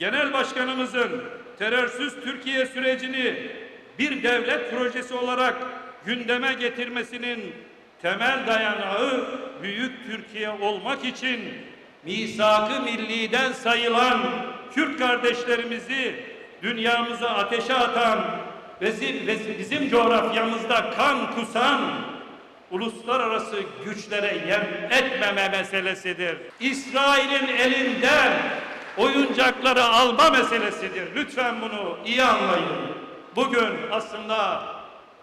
Genel Başkanımızın terörsüz Türkiye sürecini bir devlet projesi olarak gündeme getirmesinin temel dayanağı büyük Türkiye olmak için misak-ı milliden sayılan Kürt kardeşlerimizi dünyamıza ateşe atan ve bizim, coğrafyamızda kan kusan uluslararası güçlere yem etmeme meselesidir. İsrail'in elinden oyuncakları alma meselesidir. Lütfen bunu iyi anlayın. Bugün aslında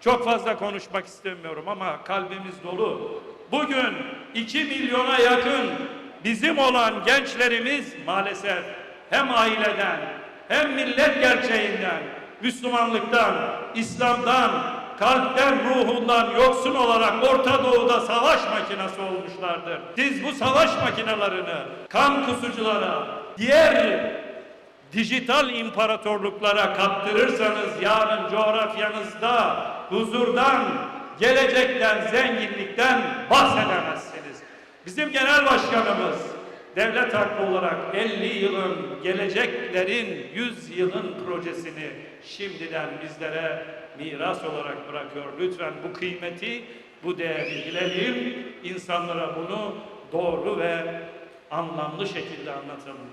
çok fazla konuşmak istemiyorum ama kalbimiz dolu. Bugün 2 milyona yakın bizim olan gençlerimiz maalesef hem aileden hem millet gerçeğinden, Müslümanlıktan, İslam'dan, kalpten, ruhundan yoksun olarak Orta Doğu'da savaş makinesi olmuşlardır. Siz bu savaş makinelerini kan kusuculara, diğer dijital imparatorluklara kaptırırsanız yarın coğrafyanızda huzurdan, gelecekten, zenginlikten bahsedemezsiniz. Bizim genel başkanımız devlet hakkı olarak 50 yılın, geleceklerin 100 yılın projesini şimdiden bizlere miras olarak bırakıyor. Lütfen bu kıymeti, bu değeri bilelim. insanlara bunu doğru ve anlamlı şekilde anlatalım.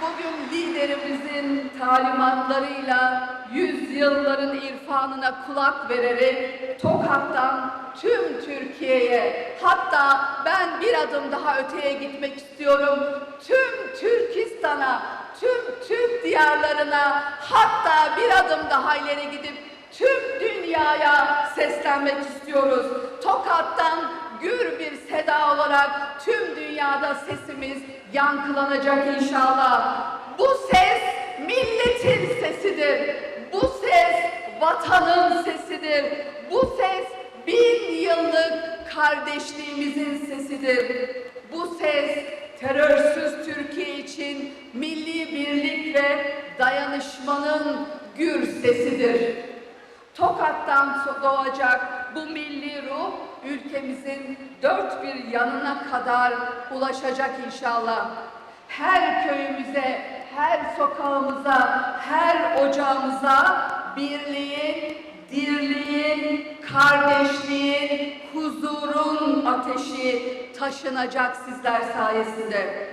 Bugün liderimizin talimatlarıyla yüzyılların irfanına kulak vererek Tokat'tan tüm Türkiye'ye hatta ben bir adım daha öteye gitmek istiyorum. Tüm Türkistan'a, tüm Türk diyarlarına hatta bir adım daha ileri gidip tüm dünyaya seslenmek istiyoruz. Tokat'tan gür bir olarak tüm dünyada sesimiz yankılanacak inşallah. Bu ses milletin sesidir. Bu ses vatanın sesidir. Bu ses bin yıllık kardeşliğimizin sesidir. Bu ses terörsüz Türkiye için milli birlik ve dayanışmanın gür sesidir. Tokat'tan doğacak bu milli ruh ülkemizin dört bir yanına kadar ulaşacak inşallah. Her köyümüze, her sokağımıza, her ocağımıza birliğin, dirliğin, kardeşliğin, huzurun ateşi taşınacak sizler sayesinde.